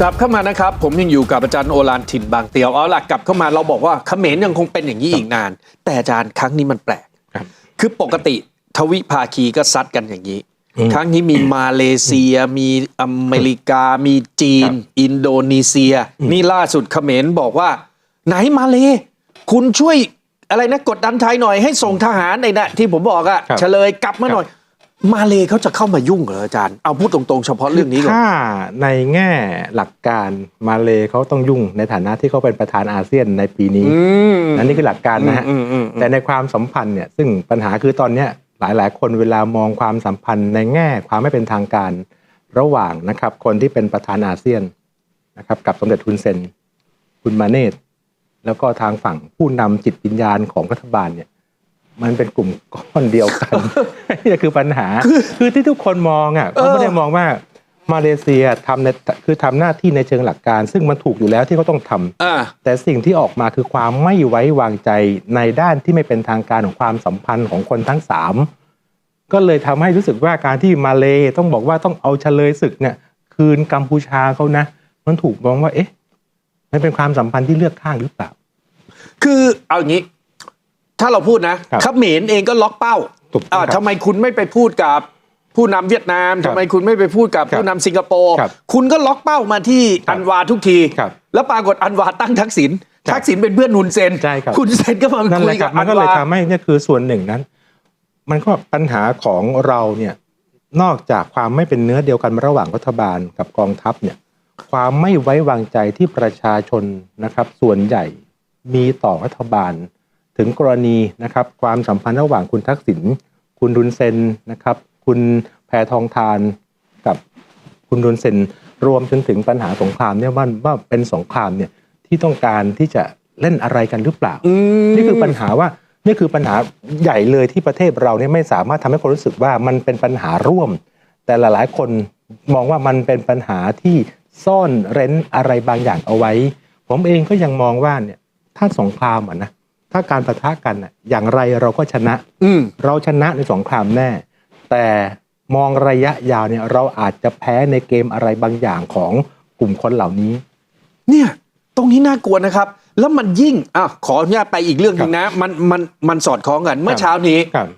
กลับเข้ามานะครับ ผมยังอยู่กับอาจารย์โอฬารถิ่นบางเตียวเอาล่ะกลับเข้ามาเราบอกว่าเขมรยังคงเป็นอย่างนี้อีกนาน แต่อาจารย์ครั้งนี้มันแปลกครับคือปกติทวิภาคีก็ซัดกันอย่างนี้อืมครั้งนี้มีมาเลเซีย มีอเมริกา มีจีนครับอินโดนีเซีย นี่ล่าสุดเขมรบอกว่า ไหนมาเล คุณช่วยอะไรนะกดดันไทยหน่อยให้ส่งทหารในนะที่ผมบอกอะครับเฉลยกลับมาหน่อย มาเลเขาจะเข้ามายุ่งเหรออาจารย์ เอาพูดตรงๆเฉพาะเรื่องนี้ก่อนถ้าในแง่หลักการมาเลเขาต้องยุ่งในฐานะที่เขาเป็นประธานอาเซียนในปีนี้อืมนั่นนี่คือหลักการนะฮะอืมอืมอืมแต่ในความสัมพันธ์เนี่ยซึ่งปัญหาคือตอนเนี้ยหลายๆ คนเวลามองความสัมพันธ์ในแง่ความไม่เป็นทางการระหว่างนะครับ คนที่เป็นประธานอาเซียนนะครับกับสมเด็จทุนเซนคุณมาเนตแล้วก็ทางฝั่งผู้นำจิตวิญญาณของรัฐบาลเนี่ย มันเป็นกลุ่มก้อนเดียวกันนี่คือปัญหา คือที่ทุกคนมองอะเขาไม่ได้มองว่ามาเลเซียทำในคือทำหน้าที่ในเชิงหลักการ ซึ่งมันถูกอยู่แล้วที่เขาต้องทำอ่าแต่สิ่งที่ออกมาคือความไม่ไว้วางใจในด้านที่ไม่เป็นทางการของความสัมพันธ์ของคนทั้งสามก็เลยทำให้รู้สึกว่าการที่มาเลต้องบอกว่าต้องเอาเฉลยศึกเนี่ย คืนกัมพูชาเขานะ มันถูกมองว่า เอ๊ะมันเป็นความสัมพันธ์ที่เลือกข้างหรือเปล่า คือเอาอย่างนี้ ถ้าเราพูดนะครับเขมรเองก็ล็อกเป้าถูกต้องอ่าครับทำไมคุณไม่ไปพูดกับผู้นำเวียดนามครัทำบไมคุณไม่ไปพูดกับครับผู้นำสิงคโปร์ครับคุณก็ล็อกเป้ามาที่ครับอันวาทุกที ครับแล้วปรากฏอันวาตั้งทักษิณครับทักษิณเป็นเพื่อนฮุนเซนใช่ครับคุณเซนก็มานั่นคุแหยละคกัรับบอัมันนก็เลยวา ทำให้เนี่ยคือส่วนหนึ่งนั้น มันก็ปัญหาของเราเนี่ยนอกจากความไม่เป็นเนื้อเดียวกันระหว่างรัฐบาลกับกองทัพเนี่ยความไม่ไว้วางใจที่ประชาชนนะครับ ส่วนใหญ่มีต่อรัฐบาล ถึงกรณีนะครับความสัมพันธ์ระหว่างคุณทักษิณคุณดุนเซนนะครับ คุณแพทองทานกับคุณดุนเซนรวมจนถึงปัญหาสงครามเนี่ยว่าว่าเป็นสงครามเนี่ยที่ต้องการที่จะเล่นอะไรกันหรือเปล่าอืมนี่คือปัญหาว่านี่คือปัญหาใหญ่เลยที่ประเทศเราเนี่ยไม่สามารถทำให้คนรู้สึกว่ามันเป็นปัญหาร่วม แต่หลายๆ คนมองว่ามันเป็นปัญหาที่ซ่อนเร้นอะไรบางอย่างเอาไว้ ผมเองก็ยังมองว่าเนี่ยถ้าสงครามอะนะ ถ้าการประทะกันอะอย่างไรเราก็ชนะ อืมเราชนะในสงครามแน่ แต่มองระยะยาวเนี่ยเราอาจจะแพ้ในเกมอะไรบางอย่างของกลุ่มคนเหล่านี้ เนี่ยตรงนี้น่ากลัวนะครับ แล้วมันยิ่งอะขออนุญาตไปอีกเรื่องหนึงนะ มันมันมันสอดคล้องกัน เมื่อเช้านี้ครับ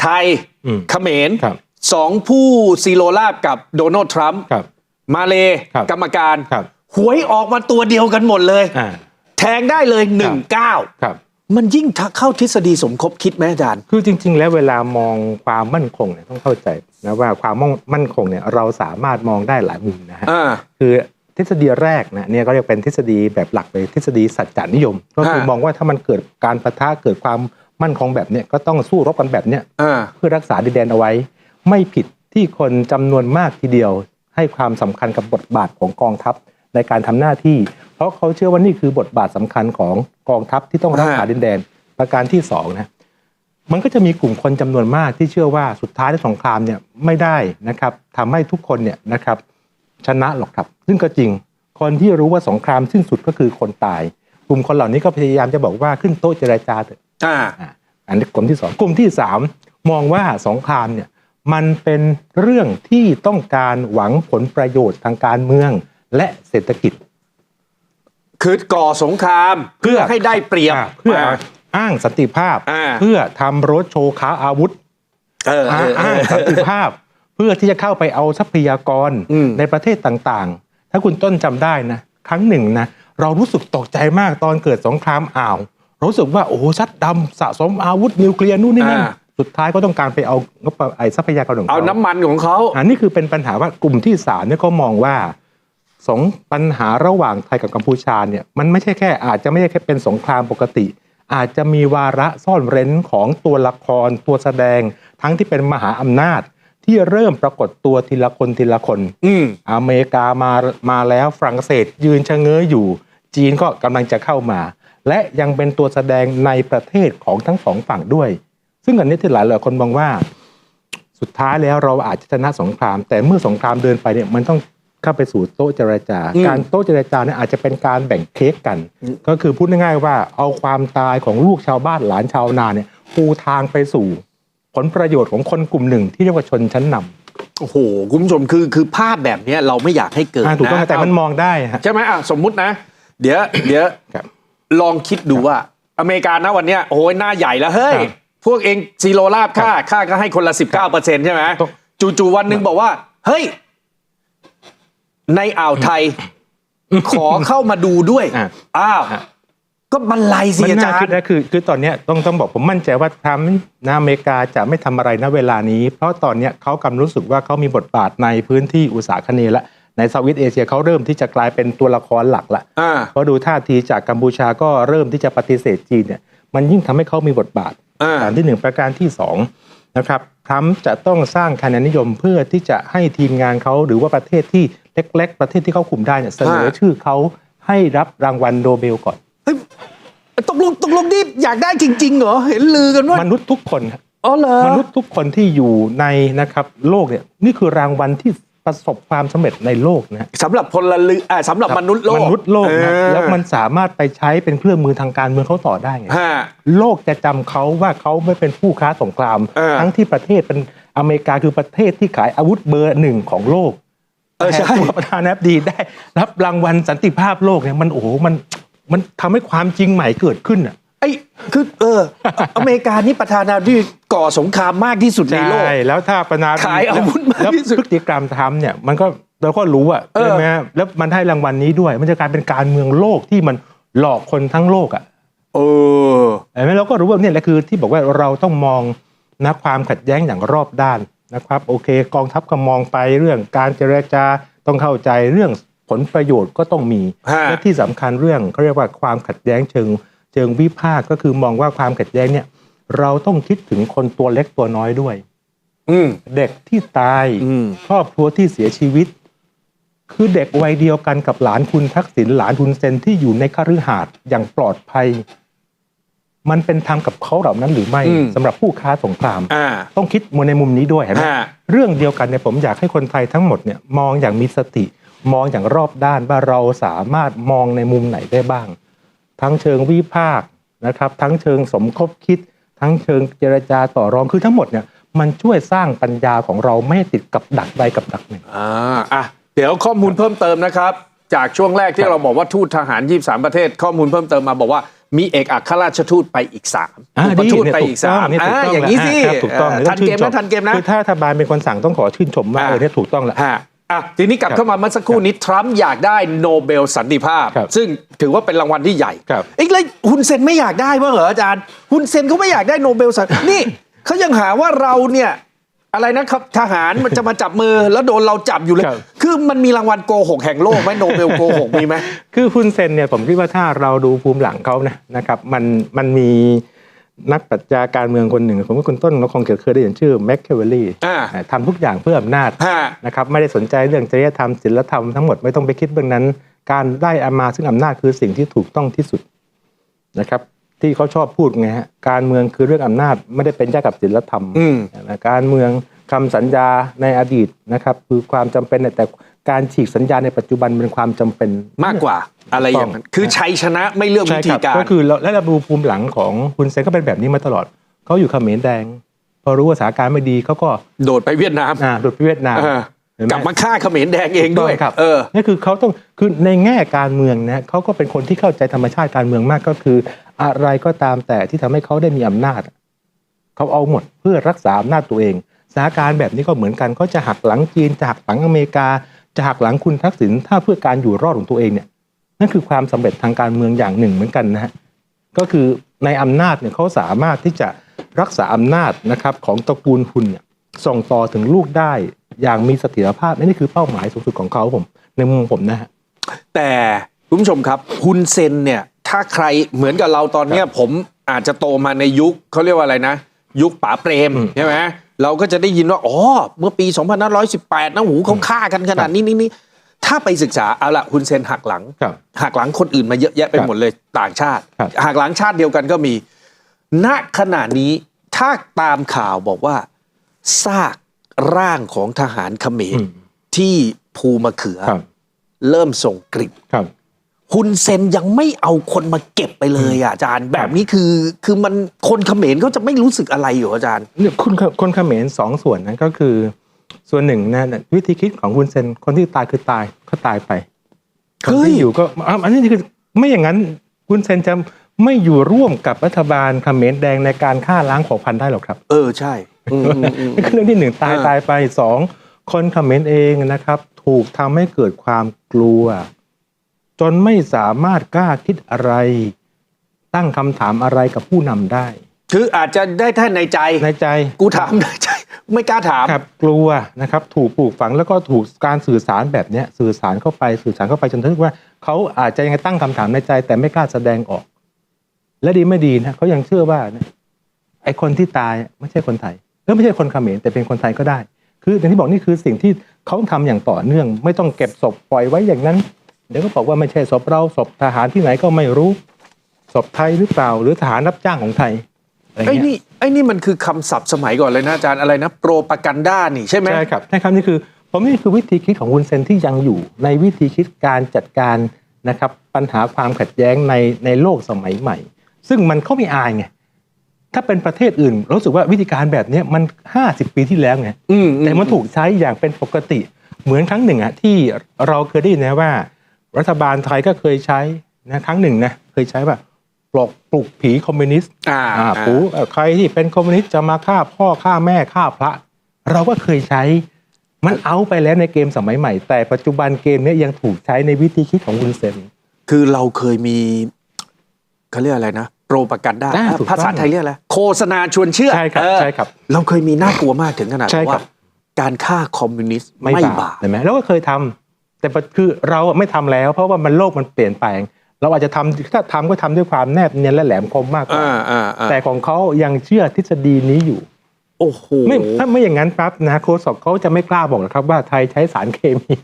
ไทยอืมเขมรครับสองผู้ซีโรลาบกับโดนัลด์ทรัมป์ครับมาเลครับกรรมการครับหวยออกมาตัวเดียวกันหมดเลยอ่าแทงได้เลยหนึ่งเก้าครับ มันยิ่งเข้าทฤษฎีสมคบคิดไหมอาจารย์ คือจริง ๆ แล้วเวลามองความมั่นคงเนี่ยต้องเข้าใจนะว่าความมั่นคงเนี่ยเราสามารถมองได้หลายมุมนะฮะอ่าคือทฤษฎีแรกนะเนี่ยก็เรียกเป็นทฤษฎีแบบหลักเลยทฤษฎีสัจจานิยม ก็คือฮะมองว่าถ้ามันเกิดการประทะเกิดความมั่นคงแบบเนี้ยก็ต้องสู้รบกันแบบเนี้ยอ่าเพื่อรักษาดินแดนเอาไว้ ไม่ผิดที่คนจำนวนมากทีเดียว ให้ความสำคัญกับบทบาทของกองทัพในการทำหน้าที่เพ ราะเขาเชื่อว่านี่คือบทบาทสำคัญของกองทัพที่ต้องรักษาฮะดินแดน ประการที่สองนะมันก็จะมีกลุ่มคนจำนวนมากที่เชื่อว่าสุดท้ายในสงครามเนี่ยไม่ได้นะครับทำให้ทุกคนเนี่ยนะครับชนะหรอกครับ ซึ่งก็จริงคนที่รู้ว่าสงครามสิ้นสุดก็คือคนตาย กลุ่มคนเหล่านี้ก็พยายามจะบอกว่าขึ้นโต๊ะเจรจาเถอะอ่าอะอันนี้กลุ่มที่สองกลุ่มที่สามมองว่าสงครามเนี่ยมันเป็นเรื่องที่ต้องการหวังผลประโยชน์ทางการเมืองและเศรษฐกิจ คือก่อสงครามเพื่อให้ได้เปรียบอะเพื่ออ้างสันติภาพอ่าเพื่อทำรถโชว์ค้าอาวุธเออเออเออ้างอสันติภาพ เพื่อที่จะเข้าไปเอาทรัพยากรอืมในประเทศต่างๆ ถ้าคุณต้นจำได้นะ ครั้งหนึ่งนะ เรารู้สึกตกใจมากตอนเกิดสงครามอ่าวเรารู้สึกว่าโอ้โหชัดดำสะสมอาวุธนิวเคลียร์นู่นนี่นั่นอ่าสุดท้ายก็ต้องการไปเอางบประไอ้ทรัพยากรของเอาเขาน้ำมันของเขาอันนี้คือเป็นปัญหาว่ากลุ่มที่สามเนี่ยก็มองว่า สองปัญหาระหว่างไทยกับกัมพูชาเนี่ยมันไม่ใช่แค่อาจจะไม่ใช่แค่เป็นสงครามปกติ อาจจะมีวาระซ่อนเร้นของตัวละคร ตัวแสดง ทั้งที่เป็นมหาอำนาจที่เริ่มปรากฏตัวทีละคนทีละคน อืมอเมริกามามาแล้วฝรั่งเศสยืนชะเง้ออยู่ จีนก็กำลังจะเข้ามา และยังเป็นตัวแสดงในประเทศของทั้งสองฝั่งด้วย ซึ่งอันนี้ที่หลายหลายคนมองว่า สุดท้ายแล้วเราอาจจะชนะสงคราม แต่เมื่อสงครามเดินไปเนี่ยมันต้อง เข้าไปสู่โต๊ะเจรจาอืมการโต๊ะเจรจาเนี่ยอาจจะเป็นการแบ่งเค้กกันอืมก็คือพูดง่ายๆว่าเอาความตายของลูกชาวบ้านหลานชาวนาเนี่ยปูทางไปสู่ ผลประโยชน์ของคนกลุ่มหนึ่งที่เรียกว่าชนชั้นนำโอ้โหคุณผู้ชมคือคือภาพแบบเนี้ยเราไม่อยากให้เกิดอ่าถูกต้องนะแต่มันมองได้ฮะใช่ไหมอะสมมุตินะ เดี๋ยวเดี๋ยวครับลองคิดดูว่า อเมริกานะวันเนี้ยโอ้ยหน้าใหญ่แล้วเฮ้ยครับพวกเองซีโรลาบค่าค่าก็ให้คนละสิบเก้าเปอร์เซ็นต์ใช่ไหมต้องจู่ๆวันหนึ่งบอกว่า เฮ้ย ในอ่าวไทย ขอเข้ามาดูด้วย อะ อ้าวอะก็บรรลัยสิมันอาน่าจารคิดย์ นะคือคือตอนเนี้ยต้องต้องบอกผมมั่นใจว่าทรัมป์นะอเมริกาจะไม่ทำอะไรณเวลานี้ เพราะตอนเนี้ยเขากำลังรู้สึกว่าเขามีบทบาทในพื้นที่อุตสาหคเนย์และในเซาท์อีสเอเชียเขาเริ่มที่จะกลายเป็นตัวละครหลักละอ่า เพราะดูท่าทีจากกัมพูชาก็เริ่มที่จะปฏิเสธจีนเนี่ยมันยิ่งทำให้เขามีบทบาท อ่าอันที่หนึ่งประการที่สองนะครับทรัมป์จะต้องสร้างคะแนนนิยมเพื่อที่จะให้ทีมงานเขาหรือว่าประเทศที่ เล็ก ๆ ประเทศที่เขาคุมได้เนี่ยเสนอชื่อเขาให้รับรางวัลโนเบลก่อนเฮ้ยตกลงตกลงนี่อยากได้จริง ๆ เหรอ เห็นลือกันว่ามนุษย์ทุกคนครับอ๋อเหรอมนุษย์ทุกคนที่อยู่ในนะครับโลกเนี่ยนี่คือรางวัลที่ประสบความสำเร็จในโลกนะสำหรับพลเรือนอ่าสำหรับมนุษย์โลกมนุษย์โลกนะเออแล้วมันสามารถไปใช้เป็นเครื่องมือทางการเมืองเขาต่อได้ไงฮะโลกจะจำเขาว่าเขาไม่เป็นผู้ค้าสงครามเออทั้งที่ประเทศเป็นอเมริกาคือประเทศที่ขายอาวุธเบอร์หนึ่งของโลก เออใช่แต่ตัวประธานาธิบดีได้รับรางวัลสันติภาพโลกเนี่ยมันโอ้โหมันมันทำให้ความจริงใหม่เกิดขึ้นอะไอ้คือเออ อเมริกานี่ประธานาธิบดีก่อสงครามมากที่สุดในโลกใช่แล้วถ้าประธานาธิบดีขายอาวุธมากแล้วที่สุดพฤติกรรมทำเนี่ยมันก็เราก็รู้อะเออใช่ไหมฮะแล้วมันให้รางวัลนี้ด้วย มันจะกลายเป็นการเมืองโลกที่มันหลอกคนทั้งโลกอะเออเห็นไหมเราก็รู้ว่าเนี่ยแหละคือที่บอกว่าเราต้องมองนะความขัดแย้งอย่างรอบด้าน นะครับโอเค กองทัพก็มองไปเรื่องการเจรจาต้องเข้าใจเรื่องผลประโยชน์ก็ต้องมีฮะและที่สำคัญเรื่องเขาเรียกว่าความขัดแย้งเชิงเชิงวิพากษ์ก็คือมองว่าความขัดแย้งเนี่ย เราต้องคิดถึงคนตัวเล็กตัวน้อยด้วย อืมเด็กที่ตายอืมครอบครัวที่เสียชีวิต คือเด็กวัยเดียวกันกับหลานคุณทักษิณหลานคุณเซนที่อยู่ในคฤหาสน์อย่างปลอดภัย มันเป็นธรรมกับเขาเหล่านั้นหรือไม่อืมสำหรับผู้ค้าสงครามอ่าต้องคิดในมุมนี้ด้วยเห็นไหมฮะเรื่องเดียวกันเนี่ยผมอยากให้คนไทยทั้งหมดเนี่ยมองอย่างมีสติ มองอย่างรอบด้านว่าเราสามารถมองในมุมไหนได้บ้าง ทั้งเชิงวิพากษ์นะครับ ทั้งเชิงสมคบคิด ทั้งเชิงเจรจาต่อรองคือทั้งหมดเนี่ยมันช่วยสร้างปัญญาของเราไม่ให้ติดกับดักใดกับดักหนึ่งอ่าอะเดี๋ยวข้อมูลเพิ่มเติมนะครับ จากช่วงแรกที่เราบอกว่าทูตทหาร 23 ประเทศ ข้อมูลเพิ่มเติมมาบอกว่า มีเอกอัครราชทูตไปอีกสามอ่าอุปดีทูตเนี่ยไปถูอีกกต้สาองมเนี่ยถูกอ่าต้องอย่างนี้สิแล้วอ่าครับถูกต้องเออแล้วทันเกมชื่นะทันเกมนะคือถ้ารัฐบาลเป็นคนสั่งต้องขอชื่นชมว่าอ่าเออเนี่ยถูกต้องแล้วฮะอะทีนี้กลับครับเข้ามาเมื่อสักครู่นี้ทรัมป์อยากได้โนเบลสันติภาพครับซึ่งถือว่าเป็นรางวัลที่ใหญ่ครับเอ้ยแล้วฮุนเซนไม่อยากได้บ้างเหรออาจารย์ฮุนเซนเขาไม่อยากได้โนเบลสันนี่เขายังหาว่าเราเนี่ย อะไรนะครับทหารมันจะมาจับมือแล้วโดนเราจับอยู่เลยครับคือมันมีรางวัลโกหกแห่งโลกไหมโนเบลโกหกมีไหมคือฮุนเซนเนี่ยผมคิดว่าถ้าเราดูภูมิหลังเขานะนะครับมันมันมีนักปรัชญาการเมืองคนหนึ่งผมว่าคุณต้นเราคงเคยได้ยินชื่อแมคเคเวลลี่อ่าทำทุกอย่างเพื่ออำนาจฮะนะครับไม่ได้สนใจเรื่องจริยธรรมศีลธรรมทั้งหมดไม่ต้องไปคิดเบื้องนั้น การได้อามาซึ่งอำนาจคือสิ่งที่ถูกต้องที่สุดนะครับ ที่เขาชอบพูดไงฮะการเมืองคือเรื่องอำนาจไม่ได้เป็นแยกกับศีลธรรมอืมนะการเมืองคำสัญญาในอดีตนะครับคือความจำเป็นแต่การฉีกสัญญาในปัจจุบันเป็นความจำเป็นมากกว่าอะไรอย่างนั้นถูกต้องคือชัยชนะไม่เลือกใช่วิธีครับการก็คือเราและเราดูภูมิหลังของคุณเซนก็เป็นแบบนี้มาตลอดเขาอยู่เขมรแดง พอรู้ว่าสถานการณ์ไม่ดีเขาก็โดดไปเวียดนามอ่าโดดไปเวียดนามเออเห็นไหกลับมาฆ่าเขมรแดงเองด้วยถูกต้ครับเออนี่คือเขาต้องคือในแง่การเมืองนะเขาก็เป็นคนที่เข้าใจธรรมชาติการเมืองมากก็คือ อะไรก็ตามแต่ที่ทำให้เขาได้มีอำนาจ เขาเอาหมดเพื่อรักษาอำนาจตัวเองสถานการณ์แบบนี้ก็เหมือนกันเขาจะหักหลังจีนจะหักหลังอเมริกา จะหักหลังคุณทักษิณถ้าเพื่อการอยู่รอดของตัวเองเนี่ยนั่นคือความสำเร็จทางการเมืองอย่างหนึ่งเหมือนกันนะฮะก็คือในอำนาจเนี่ยเขาสามารถที่จะรักษาอำนาจนะครับของตระกูลคุณเนี่ยส่งต่อถึงลูกได้อย่างมีเสถียรภาพนี่คือเป้าหมายสูงสุดของเขาผม ในมุมผมนะฮะแต่คุณผู้ชมครับฮุนเซนเนี่ย ถ้าใครเหมือนกับเราตอนเนี้ยผมอาจจะโตมาในยุคเขาเรียกว่าอะไรนะ ยุคป๋าเปรมอืมใช่ไหมเราก็จะได้ยินว่าอ๋อเมื่อปี 2518นะหูเขาฆ่ากันขนาดนี้นี่นี่ถ้าไปศึกษาเอาละฮุนเซนหักหลังครับหักหลังคนอื่นมาเยอะแยะไปครับหมดเลยต่างชาติครับหักหลังชาติเดียวกันก็มี ณขณะนี้ถ้าตามข่าวบอกว่าซากร่างของทหารเขมรอืมที่ภูมะเขือครับเริ่มส่งกลิ่นครับ ฮุนเซนยังไม่เอาคนมาเก็บไปเลยอะอาจารย์ แบบนี้คือคือมันคนเขมรเขาจะไม่รู้สึกอะไรอยู่อาจารย์เนี่ยคุณคนเขมรสองส่วนนั้นก็คือ ส่วนหนึ่งนะวิธีคิดของคุณเซนคนที่ตายคือตายเขาตายไปคนเฮ้ยที่อยู่ก็อะอันนี้คือไม่อย่างนั้นคุณเซนจะไม่อยู่ร่วมกับรัฐบาลเขมรแดงในการฆ่าล้างเผ่าพันธุ์ได้หรอกครับ เออใช่อืมอืมอืมนี่คือเรื่องที่หนึ่งตายอ่าตายไปสองคนเขมรเองนะครับ ถูกทำให้เกิดความกลัว จนไม่สามารถกล้าคิดอะไร ตั้งคำถามอะไรกับผู้นำได้ คืออาจจะได้แท่ในใจในใจกูถามในใจ ไม่กล้าถามครับกลัวนะครับ ถูกปลูกฝังแล้วก็ถูกการสื่อสารแบบเนี้ยสื่อสารเข้าไปสื่อสารเข้าไปจนถึงว่าเขาอาจจะยังไงตั้งคำถามในใจ แต่ไม่กล้าแสดงออก และดีไม่ดีนะเขายังเชื่อว่านะไอ้คนที่ตายไม่ใช่คนไทยเออไม่ใช่คนเขมรแต่เป็นคนไทยก็ได้ คืออย่างที่บอกนี่คือสิ่งที่เขาทำอย่างต่อเนื่อง ไม่ต้องเก็บศพปล่อยไว้อย่างนั้น เดี๋ยวก็บอกว่าไม่ใช่ศพเราศพทหารที่ไหนก็ไม่รู้ศพไทยหรือเปล่า หรือทหารรับจ้างของไทยอะไรไอ้เงี้ยนี่ไอ้นี่มันคือคำศัพท์สมัยก่อนเลยนะอาจารย์อะไรนะโปรปากันด้านี่ใช่ไหมใช่ครับใช่ครับนี่คือผมนี่คือวิธีคิดของคุณเซนที่ยังอยู่ ในวิธีคิดการจัดการนะครับปัญหาความขัดแย้งในในโลกสมัยใหม่ ซึ่งมันเขาไม่อายไงถ้าเป็นประเทศอื่นรู้สึกว่าวิธีการแบบเนี้ยมัน 50 ปีที่แล้วไงอืมแต่มันถูกใช้อย่างเป็นปกติเหมือนครั้งหนึ่งอะที่เราเคยได้ยินนะว่า รัฐบาลไทยก็เคยใช้นะครั้งหนึ่งนะเคยใช้ว่าปลอกปลุกผีคอมมิวนิสต์อ่าอ่าอ่าปูเอ่อใครที่เป็นคอมมิวนิสต์จะมาฆ่าพ่อฆ่าแม่ฆ่าพระ เราก็เคยใช้มันเอาไปแล้วในเกมสมัยใหม่ แต่ปัจจุบันเกมเนี้ยยังถูกใช้ในวิธีคิดของคุณเซนคือเราเคยมีเขาเรียกอะไรนะโปรปากันด้าอ่าถูกต้องภาษาไทยเรียกอะไรโฆษณาชวนเชื่อใช่ครับเออใช่ครับ เราเคยมีน่ากลัวมากถึงขนาดใช่ครับว่า การฆ่าคอมมิวนิสต์ไม่ไม่บาบาปปเห็นไหมแล้วก็เคยทำ แต่คือเราอะไม่ทำแล้ว เพราะว่ามันโลกมันเปลี่ยนแปลง เราอาจจะทำถ้าทำก็ทำด้วยความแนบเนียนและแหลมคมมากกว่าอ่าอ่าอ่าแต่ของเขายังเชื่อทฤษฎีนี้อยู่โอ้โหไม่ถ้าไม่อย่างนั้นปั๊บนะโค้ชอกเขาจะไม่กล้าบอกหรอกครับว่าไทยใช้สารเคมี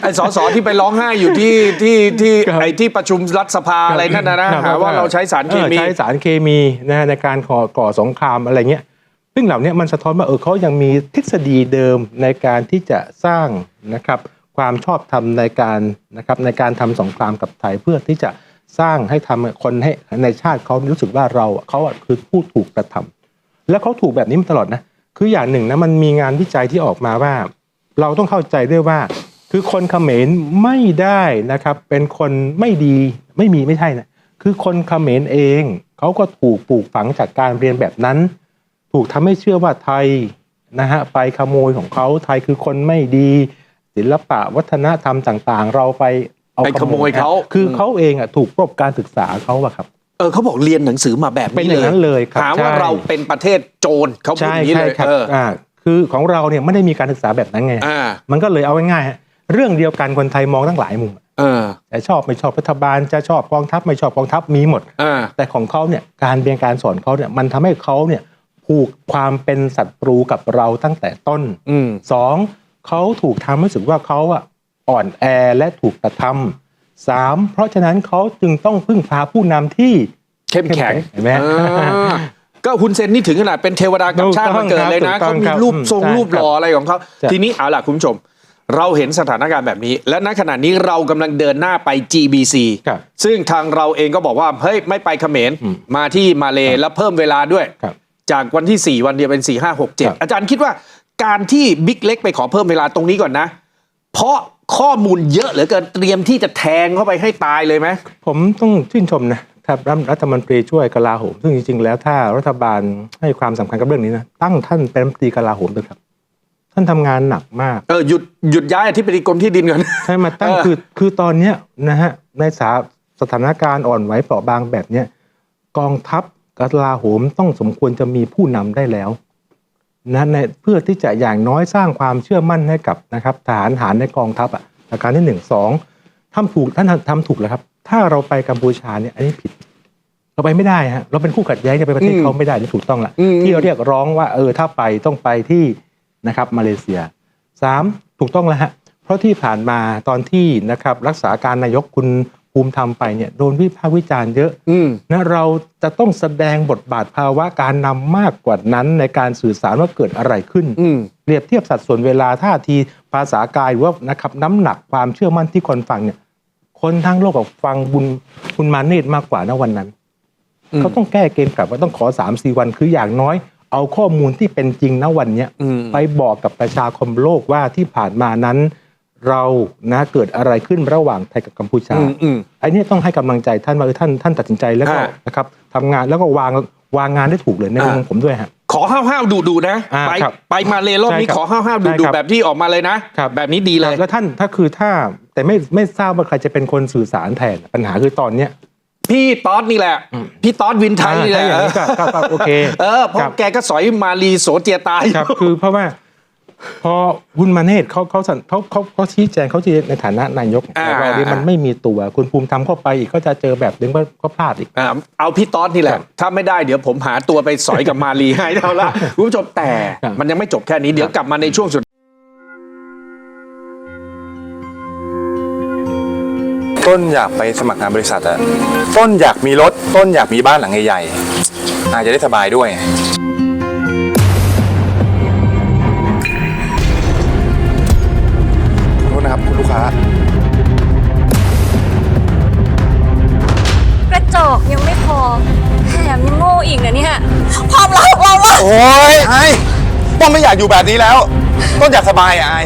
ไอ้สสที่ไปร้องไห้อยู่ที่ที่ที่ครับไอ้ที่ประชุมรัฐสภาอะไรนั่นนะนะคบหาว่าเราใช้สารเคมีออใช้สารเคมีนะฮะในการก่อก่อสงครามอะไรเงี้ยซึ่งเหล่านี้มันสะท้อนว่าเออเขายังมีทฤษฎีเดิมในการที่จะสร้างนะครับ ความชอบธรรมในการนะครับในการทำสงครามกับไทยเพื่อที่จะสร้างให้ทำคนให้ในชาติเขารู้สึกว่าเราเขาคือผู้ถูกกระทำแล้วเขาถูกแบบนี้มาตลอดนะคืออย่างหนึ่งนะมันมีงานวิจัยที่ออกมาว่า เราต้องเข้าใจด้วยว่า คือคนเขมรไม่ได้นะครับ เป็นคนไม่ดีไม่มีไม่ใช่นะคือคนเขมรเองเขาก็ถูกปลูกฝังจากการเรียนแบบนั้น ถูกทำให้เชื่อว่าไทยนะฮะไปขโมยของเขาไทยคือคนไม่ดี ศิลปะวัฒนธรรมต่างๆ เราไปเอาไปขโมยเขาคือเขาเองอะถูกรบการศึกษาเขาอะครับเออเขาบอกเรียนหนังสือมาแบบเป็นนี้อย่างนั้นเลยครับหาว่าใช่เราเป็นประเทศโจรเขาพูดใช่อย่างนี้ใช่เลยครับเอออ่าคือของเราเนี่ยไม่ได้มีการศึกษาแบบนั้นไงอ่ามันก็เลยเอาง่ายๆฮะเรื่องเดียวกันคนไทยมองตั้งหลายมุมเออแต่ชอบไม่ชอบรัฐบาลจะชอบกองทัพไม่ชอบกองทัพมีหมดอ่าแต่ของเขาเนี่ยการเรียนการสอนเขาเนี่ยมันทำให้เขาเนี่ยผูกความเป็นศัตรูกับเราตั้งแต่ต้นอืมสอง เขาถูกทำให้รู้สึกว่าเขาอะอ่อนแอและถูกกระทำสามเพราะฉะนั้นเขาจึงต้องพึ่งพาผู้นำที่เข้มแข็งเห็นไหมอ่าก็คุณเซนนี่ถึงขนาดเป็นเทวดากับชาติมาเกิดเลยนะถูกต้เขาองมีครับรูปอืมทรงใช่รูปหล่อครับอะไรของเขาใช่ทีนี้เอาล่ะคุณผู้ชม เราเห็นสถานการณ์แบบนี้ และณขณะนี้เรากำลังเดินหน้าไป GBC ครับซึ่งทางเราเองก็บอกว่าเฮ้ยไม่ไปเขมรอืมมาที่มาเลแล้วเพิ่มเวลาด้วยครับจากวันที่ 4 วันเดียวเป็น 4 5 6ครับ7อาจารย์คิดว่า การที่บิ๊กเล็กไปขอเพิ่มเวลาตรงนี้ก่อนนะ เพราะข้อมูลเยอะเหลือเกินเตรียมที่จะแทงเข้าไปให้ตายเลยไหมผมต้องชื่นชมนะถ้ารัฐมนตรีช่วยกลาโหม ซึ่งจริงๆแล้วถ้ารัฐบาลให้ความสำคัญกับเรื่องนี้นะตั้งท่านเป็นรัฐมนตรีกลาโหมเลยครับ ท่านทำงานหนักมากเออหยุดหยุดย้ายอธิบดีกรมที่ดินก่อนใช่มาตั้งเออคือคือตอนเนี้ยนะฮะในสาสถานการณ์อ่อนไหวเปราะบางแบบเนี้ยกองทัพกลาโหมต้องสมควรจะมีผู้นำได้แล้ว นะในเพื่อที่จะอย่างน้อยสร้างความเชื่อมั่นให้กับนะครับทหารหารในกองทัพอะประการที่หนึ่งสองทำถูกท่านทำถูกแล้วครับ ถ้าเราไปกัมพูชาเนี่ยอันนี้ผิด เราไปไม่ได้ฮะเราเป็นคู่ขัดแย้งจะไปประเทศอืมเขาไม่ได้นี่ถูกต้องละอืมที่เรียกร้องว่าเออถ้าไปต้องไปที่นะครับมาเลเซียสามถูกต้องแล้วฮะเพราะที่ผ่านมาตอนที่นะครับรักษาการนายกคุณ ภูมิธรรมไปเนี่ยโดนวิพากษ์วิจารณ์เยอะอืมนะเราจะต้องแสดงบทบาทภาวะการนำมากกว่านั้นในการสื่อสารว่าเกิดอะไรขึ้นอืมเปรียบเทียบสัดส่วนเวลาท่าทีภาษากายหรือว่านะครับน้ำหนักความเชื่อมั่นที่คนฟังเนี่ย คนทั้งโลกกับฟังบุญคุณมาเนตรมากกว่าณวันนั้นอืมเขาต้องแก้เกมกลับว่าต้องขอ3ามสี่วันคืออย่างน้อย เอาข้อมูลที่เป็นจริงนะวันเนี้ยอืมไปบอกกับประชาคมโลกว่าที่ผ่านมานั้น เรานะเกิดอะไรขึ้นระหว่างไทยกับกัมพูชาอืมอืมไอ้นี่ต้องให้กำลังใจท่านว่าเออท่านท่านตัดสินใจแล้วก็ฮะนะครับทำงานแล้วก็วางวางงานได้ถูกเลยในมุมอ่าของผมด้วยฮะขอห้าวห้าวดูดูๆนะอ่าไปครับไปมาเลรอบนี้ใช่ครับขอห้าวห้าวดูใช่ดูครับแบบที่ออกมาเลยนะครับแบบนี้ดีเลยแล้วท่านถ้าคือถ้าแต่ไม่ไม่ทราบว่าใครจะเป็นคนสื่อสารแทนปัญหาคือตอนเนี้ยพี่ต๊อดนี่แหละ พี่ต๊อดวินไทยนี่แหละอ่าถ้าอย่างนี้ก็ก็ก็โอเคเออเพราะครับแกก็สอยมาลีโสเจียตายครับคือเพราะว่า พอคุณมาเนตเขาเขาสั่นเขาเขาเขาชี้แจงเขาชี้ในฐานะนายกอ่าแต่เราเนี่ยมันไม่มีตัวคุณภูมิธรรมเข้าไปอีกก็จะเจอแบบนึงก็ก็พลาดอีกอ่าเอาพี่ต๊อดนี่แหละครับถ้าไม่ได้เดี๋ยวผมหาตัวไปสอยกับมาลีให้เท่าละคุณผู้ชมแต่ครับมันยังไม่จบแค่นี้เดี๋ยวกลับมาในช่วงสุดต้นอยากไปสมัครงานบริษัทอะต้นอยากมีรถ ต้นอยากมีบ้านหลังใหญ่ๆอาจจะได้สบายด้วย นะครับคุณลูกค้า กระจอกยังไม่พอแถมยังโง่อีกนะเนี่ยความรักของเราอะ โอ้ยไอ้ต้นไม่อยากอยู่แบบนี้แล้ว ต้นอยากสบายอะไอ้